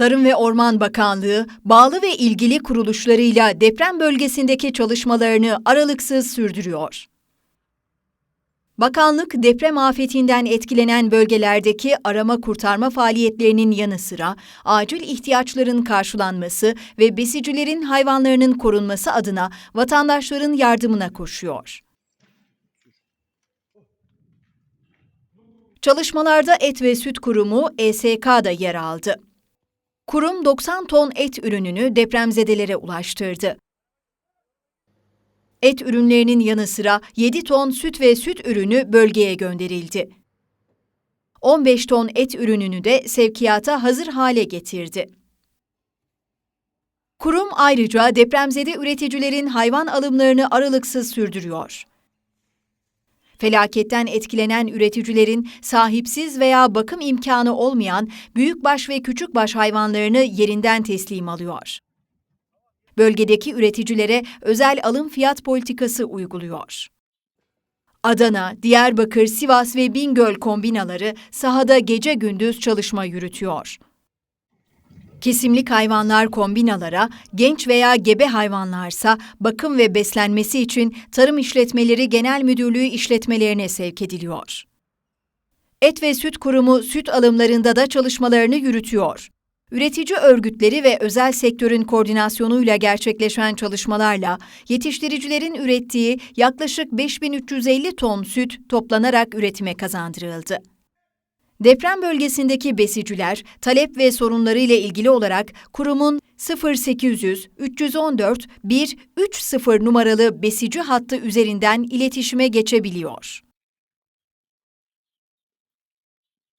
Tarım ve Orman Bakanlığı, bağlı ve ilgili kuruluşlarıyla deprem bölgesindeki çalışmalarını aralıksız sürdürüyor. Bakanlık, deprem afetinden etkilenen bölgelerdeki arama kurtarma faaliyetlerinin yanı sıra acil ihtiyaçların karşılanması ve besicilerin hayvanlarının korunması adına vatandaşların yardımına koşuyor. Çalışmalarda Et ve Süt Kurumu ESK'da yer aldı. Kurum 90 ton et ürününü depremzedelere ulaştırdı. Et ürünlerinin yanı sıra 7 ton süt ve süt ürünü bölgeye gönderildi. 15 ton et ürününü de sevkiyata hazır hale getirdi. Kurum ayrıca depremzede üreticilerin hayvan alımlarını aralıksız sürdürüyor. Felaketten etkilenen üreticilerin sahipsiz veya bakım imkanı olmayan büyükbaş ve küçükbaş hayvanlarını yerinden teslim alıyor. Bölgedeki üreticilere özel alım fiyat politikası uyguluyor. Adana, Diyarbakır, Sivas ve Bingöl kombinaları sahada gece gündüz çalışma yürütüyor. Kesimlik hayvanlar kombinalara, genç veya gebe hayvanlarsa bakım ve beslenmesi için Tarım İşletmeleri Genel Müdürlüğü işletmelerine sevk ediliyor. Et ve Süt Kurumu süt alımlarında da çalışmalarını yürütüyor. Üretici örgütleri ve özel sektörün koordinasyonuyla gerçekleşen çalışmalarla yetiştiricilerin ürettiği yaklaşık 5350 ton süt toplanarak üretime kazandırıldı. Deprem bölgesindeki besiciler talep ve sorunlarıyla ilgili olarak kurumun 0800 314 130 numaralı besici hattı üzerinden iletişime geçebiliyor.